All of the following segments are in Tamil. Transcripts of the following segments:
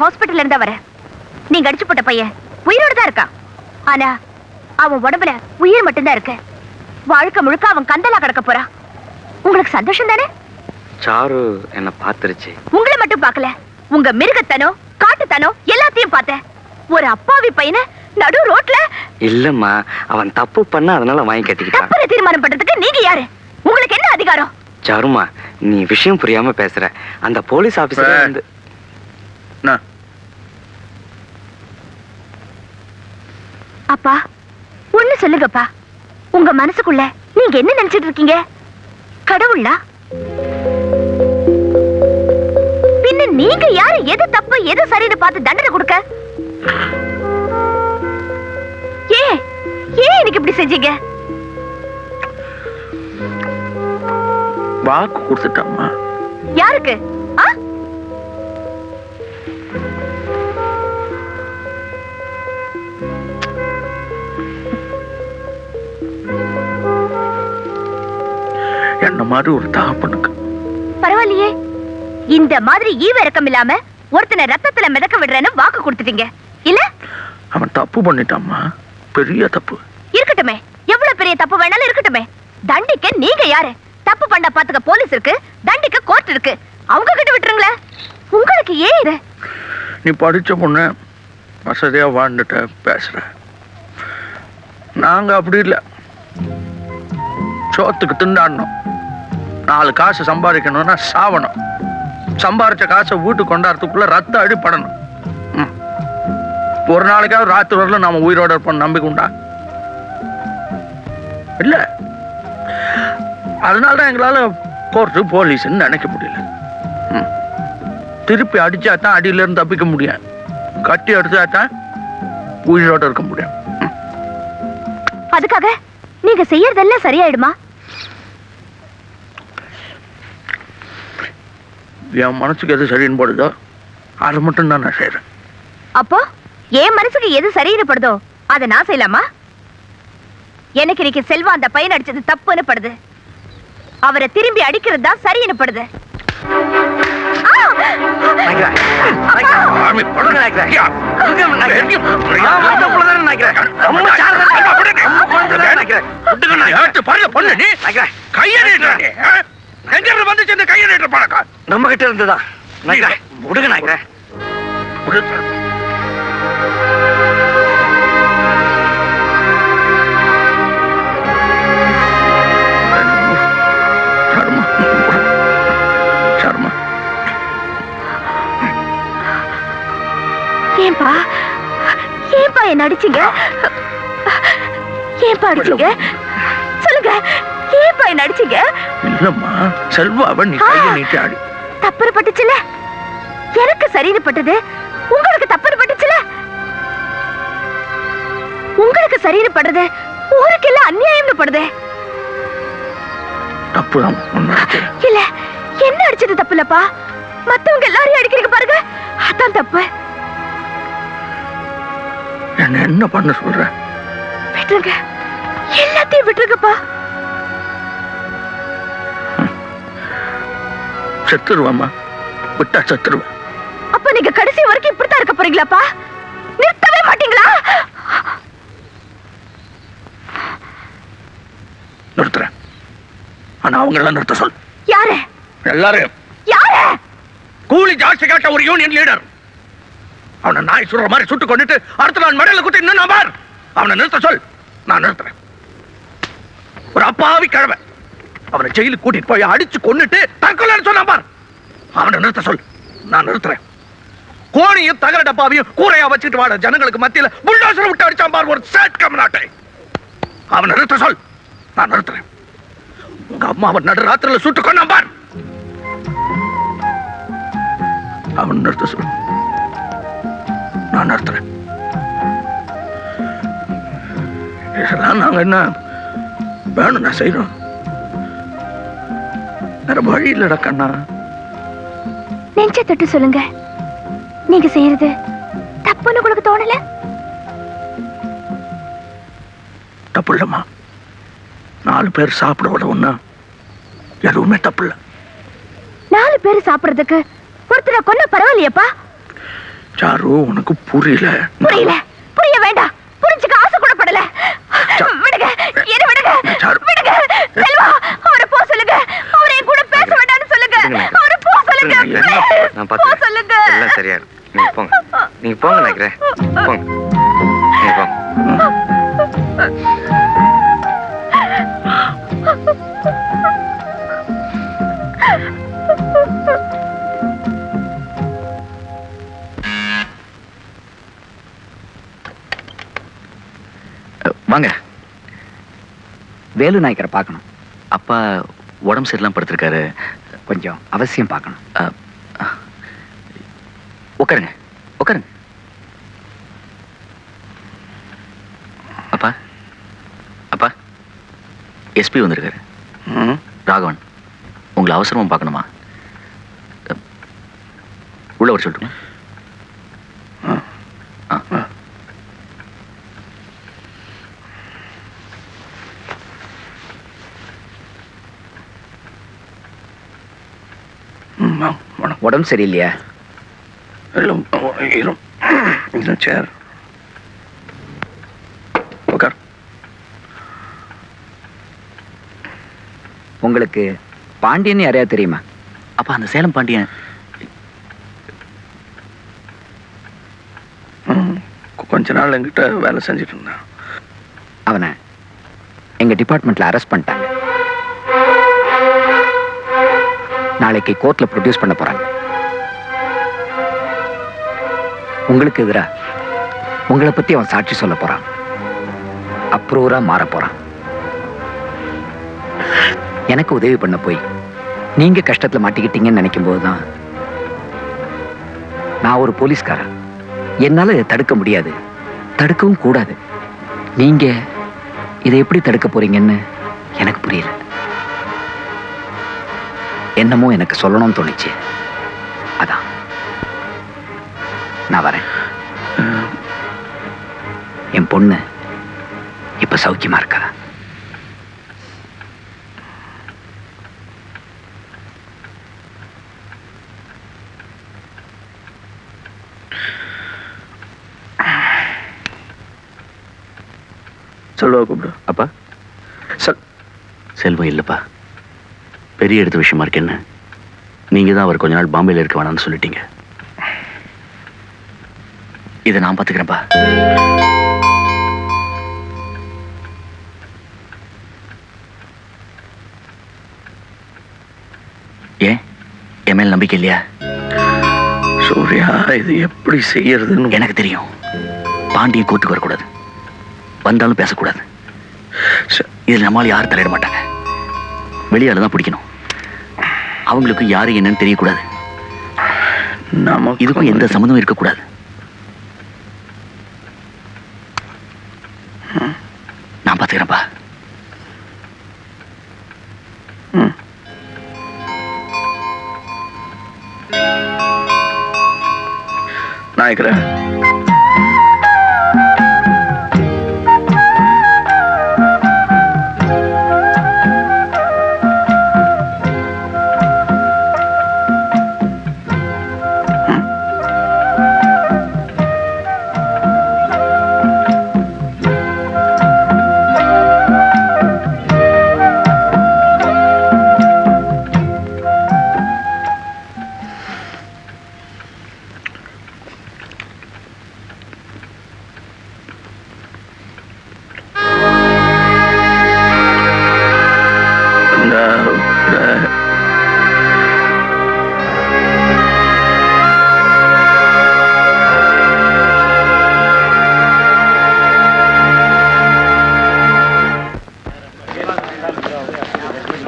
ஹாஸ்பிட்டல்ல இருந்தா வரேன் நீங்க அடிச்சு போட்ட பையன் உயிரோட தான் இருக்கான். ஆனா அவன் உடம்புல உயிர் மட்டும்தான் இருக்கு. வாழ்க்கை முழுக்க அவன் கந்தலா கிடக்க போறான். உங்களுக்கு சந்தோஷம் தானே? சாரு என்ன பாத்துருச்சு உங்களை மட்டும் பார்க்கல. உங்க மிருகத்தனோ காட்டுத்தனோ எல்லாத்தையும் பார்த்தேன். ஒரு அப்பாவி பையனை நடு ரோட்ல இல்லம்மா அவன் தப்பு பண்ண அதனால வாங்கி கட்டிக்கிட்டான். தப்புல தீர்மானம் பண்றதுக்கு நீங்க யாரு? உங்களுக்கு என்ன அதிகாரம்? சாருமா நீ விஷயம் புரியாம பேசுற. அந்த போலீஸ் ஆபீசர். வந்து அப்பா ஒண்ணு சொல்லுங்கப்பா. உங்க மனசுக்குள்ள நீங்க என்ன நினைச்சிட்டு இருக்கீங்க? கடவுளா பின்ன நீங்க யாரு? எது தப்பு? எது சரின்னு பார்த்து தண்டனை கொடுக்க? ஏன் ஏன் எனக்கு இப்படி செஞ்சீங்க? வாக்கு கொடுத்துட்டாம்மா. யாருக்கு? மாதிரி ஒரு தகப்பனுக்கு பரவாயில்லையே. இந்த மாதிரி ஈவ இறக்கம் இல்லாம ஒருத்தனை ரத்தத்துல மிதக்க விடுறேன்னு வாக்கு கொடுத்துட்டீங்க. இல்ல? அவன் தப்பு பண்ணிட்டாம்மா. பெரிய தப்பு. இருக்கட்டுமே. எவ்வளவு பெரிய தப்பு வேணாலும் இருக்கட்டுமே. தண்டிக்க நீங்க யாரு? தப்பு பண்ண பாத்துக்க போலீஸ் இருக்கு. தண்டிக்க கோர்ட் இருக்கு. அவங்க கிட்ட விட்டுருங்களேன். உங்களுக்கு ஏன் இது? நீ படிச்ச பொண்ணு வசதியா வாழ்ந்துட்ட பேசுற. நாங்க அப்படி இல்லை. சோத்துக்கு திண்டாடணும். நாலு காசு சம்பாதிக்கணும்னா சாவணும். சம்பாரிச்ச காசை வீட்டுக்கு கொண்டாடுறதுக்குள்ள ரத்த அடிப்படணும் ம். ஒரு நாளைக்காவது ராத்திரி வரல நாம உயிரோட இருப்போம் நம்பிக்கை உண்டா? இல்ல. அதனாலதான் எங்களால கோர்ட்டு போலீஸ்ன்னு நினைக்க முடியல. ம். திருப்பி அடிச்சா தான் அடியில இருந்து தப்பிக்க முடியும். கட்டி அடிச்சா தான் உயிரோட இருக்க முடியும். ம். அதுக்காக நீங்க செய்யறதெல்லாம் சரியாயிடுமா? என் மனசுக்கு எது சரின்னு போடுதோ அதை மட்டும் தான் நான் செய்றேன் அப்போ என் மனசுக்கு எது சரின்னு படுதோ அதை நான் செய்யலாமா எனக்கு இன்னைக்கு செல்வா அந்த பையன் அடிச்சது தப்புன்னு படுது அவரை திரும்பி அடிக்கிறது தான் சரின்னு படுது ஆ! எங்க இருந்து வந்துச்சு இந்த கையை நீட்டுற பழக்கம்? நம்ம கிட்ட இருந்துதான் நாய்க்கிறேன். விடுங்க சர்மா ஏன்பா? ஏன்பா என்ன அடிச்சீங்க? ஏன்பா அடிச்சீங்க? ஏன்பா என்ன அடிச்சீங்க இல்லம்மா செல்வாவை நீ கையை நீட்டி ஆடி தப்புன்னு பட்டுச்சுல? எனக்கு சரின்னு பட்டது. உங்களுக்கு தப்புன்னு பட்டுச்சுல? உங்களுக்கு சரின்னு படுறது ஊருக்கெல்லாம் அநியாயம்னு படுது. தப்புதான். இல்ல என்ன அடிச்சது தப்பு இல்லப்பா மத்தவங்க எல்லாரையும் அடிக்கிறீங்க பாருங்க அதான் தப்பு. என்ன என்ன பண்ண சொல்ற? விட்டுருங்க. எல்லாத்தையும் விட்டுருங்கப்பா. செத்துருவேம்மா. விட்டா செத்துருவேன். அப்ப நீங்க கடைசி வரைக்கும் இப்படித்தான் இருக்க போறீங்களாப்பா? நிறுத்தவே மாட்டீங்களா? நிறுத்துறேன். ஆனா அவங்க எல்லாம் நிறுத்த சொல். யாரு? எல்லாரும் யாரு? கூலி ஜாஸ்தி கேட்ட ஒரு யூனியன் லீடர் அவனை நாய் சுடுற மாதிரி சுட்டு கொண்டுட்டு அடுத்த நாள் மடையில குத்தி இன்னும் நான் பார். அவனை நிறுத்த சொல். நான் நிறுத்துறேன். ஒரு அப்பாவி கிழமை அவனை ஜெயிலுக்கு கூட்டிட்டு போய் அடிச்சு கொன்னுட்டு தற்கொலை சொன்னா பார். அவனை நிறுத்த சொல். நான் நிறுத்துறேன். கோணியும் தகர டப்பாவையும் கூரையா வச்சுட்டு வாட ஜனங்களுக்கு மத்தியில புல்டோசர் விட்டு அடிச்சான் பார் ஒரு சேட் கம்நாட்டை. அவனை நிறுத்த சொல். நான் நிறுத்துறேன். உங்க அம்மாவை நடு ராத்திரில சுட்டு கொண்டான் பார். அவன் நிறுத்த சொல். நான் நிறுத்துறேன். இதெல்லாம் நாங்க என்ன வேணும் நான் செய்யறோம் வேற வழி இல்லடா கண்ணா. நெஞ்ச தொட்டு சொல்லுங்க. நீங்க செய்யறது தப்புன்னு உங்களுக்கு தோணல? தப்பு இல்லம்மா. நாலு பேர் சாப்பிட விடவுன்னா எதுவுமே தப்பு இல்லை. நாலு பேர் சாப்பிடுறதுக்கு ஒருத்தரை கொன்ன பரவாயில்லையப்பா? சாரு உனக்கு புரியல. புரியல. புரிய வேண்டாம். புரிஞ்சுக்க ஆசை கூட படல. வாங்க. வேலு நாயக்கரை பார்க்கணும். அப்பா உடம்பு சரியில்லாம படுத்திருக்காரு. கொஞ்சம் அவசியம் பார்க்கணும். உட்காருங்க. உட்காருங்க. அப்பா. அப்பா. எஸ்பி வந்திருக்காரு. ம், ராகவன் உங்களை அவசரமா பார்க்கணுமா? உள்ள வர சொல்லட்டுமா? உடம்பு சரியில்லையா? இல்ல, சேர் உட்கார் உங்களுக்கு பாண்டியன் யாரையா தெரியுமா? அப்பா அந்த சேலம் பாண்டியன். கொஞ்ச நாள் என்கிட்ட வேலை செஞ்சுட்டு இருந்தான். அவனை எங்க டிபார்ட்மெண்ட்ல அரெஸ்ட் பண்ணிட்டாங்க. நாளைக்கு கோர்ட்ல ப்ரொடியூஸ் பண்ண போறாங்க. உங்களுக்கு எதிரா உங்களை பத்தி அவன் சாட்சி சொல்ல போறான். அப்ரூவரா மாற போறான். எனக்கு உதவி பண்ண போய் நீங்க கஷ்டத்துல மாட்டிக்கிட்டீங்கன்னு நினைக்கும் போதுதான் நான் ஒரு போலீஸ்காரன். என்னால இதை தடுக்க முடியாது. தடுக்கவும் கூடாது. நீங்க இதை எப்படி தடுக்க போறீங்கன்னு எனக்கு புரியல. என்னமோ எனக்கு சொல்லணும்னு தோணுச்சு. அதான். நான் வரேன். என் பொண்ணு இப்ப சௌக்கியமா இருக்கா? சொல்லுவா கூப்பிடு. அப்பா. சொல். செல்வம் இல்லைப்பா. பெரிய எடுத்த விஷயமா இருக்கு என்ன? நீங்க தான் அவர் கொஞ்ச நாள் பாம்பேல இருக்க வேணாம்னு சொல்லிட்டீங்க. இதை நான் பாத்துக்கிறேன்ப்பா. ஏன்? என் மேல் நம்பிக்கை இல்லையா? சூர்யா இது எப்படி செய்யறதுன்னு எனக்கு தெரியும். பாண்டிய கூத்துக்கு வரக்கூடாது. வந்தாலும் பேசக்கூடாது. இதில் நம்மளால யாரும் தலையிட மாட்டாங்க. வெளியால தான் பிடிக்கணும். அவங்களுக்கு யாரு என்னன்னு தெரியக்கூடாது. நமக்கு இதுக்கும் எந்த சம்மந்தமும் இருக்கக்கூடாது. நான் பார்த்துக்கிறேன்ப்பா ம். நாயக்கரே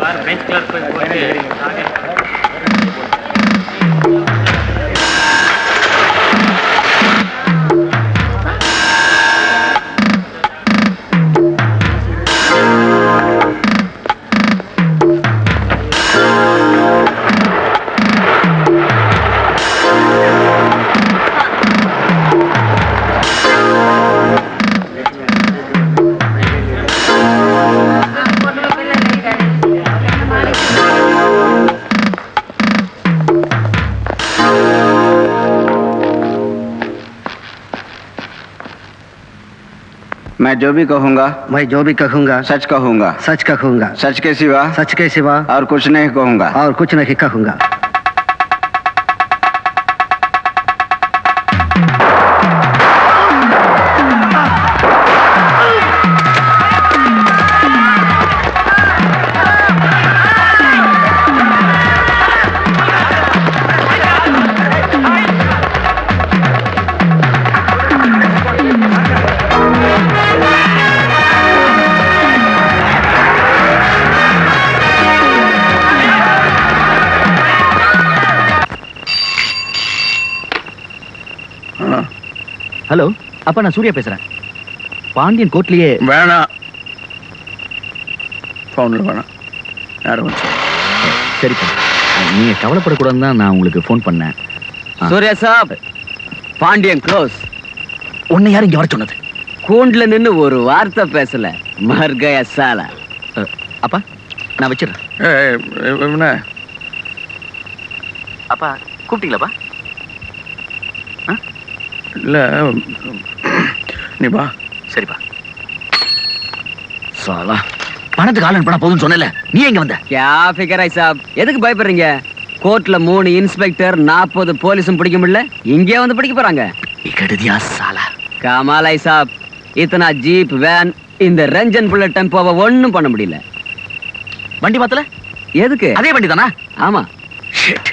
बार बेंच क्लर्क पे आगे। मैं जो भी कहूँगा मैं जो भी कहूँगा सच कहूँगा। सच कहूँगा। सच के सिवा सच के सिवा और कुछ नहीं कहूँगा। और कुछ नहीं कहूँगा। ஹலோ அப்பா நான் சூர்யா பேசுறேன். பாண்டியன் கோர்ட்லயே வேணாம் ஃபோனில் வேணாம் வந்து சரிப்பா நீங்க கவலைப்படக்கூடாதுன்னு தான் நான் உங்களுக்கு ஃபோன் பண்ணேன். சூர்யா சாப் பாண்டியன் க்ளோஸ் உன்னை யாரும் இங்க வர சொன்னது? கூண்டுல நின்னு ஒரு வார்த்தை பேசல. மர்கய சால. அப்பா நான் வச்சிடுறேன். அப்பா கூப்பிட்டீங்களாப்பா? இல்லை நீ வா. சரிப்பா சாலா பணத்துக்கு ஆளன் பணம் போதும்னு சொன்னல நீ எங்க வந்த? கியா ஃபிகர் ஐ சாப். எதுக்கு பயப்படுறீங்க? கோர்ட்ல மூணு இன்ஸ்பெக்டர் நாற்பது போலீஸும் பிடிக்க முடியல. இங்கே வந்து பிடிக்க போறாங்க. கெடுதியா சாலா. கமால் ஐ சாப். இத்தனா ஜீப் வேன் இந்த ரஞ்சன் புல்லட் டெம்போவை ஒண்ணும் பண்ண முடியல. வண்டி மாத்தல எதுக்கு? அதே வண்டி தானா ஆமா. ஷிட்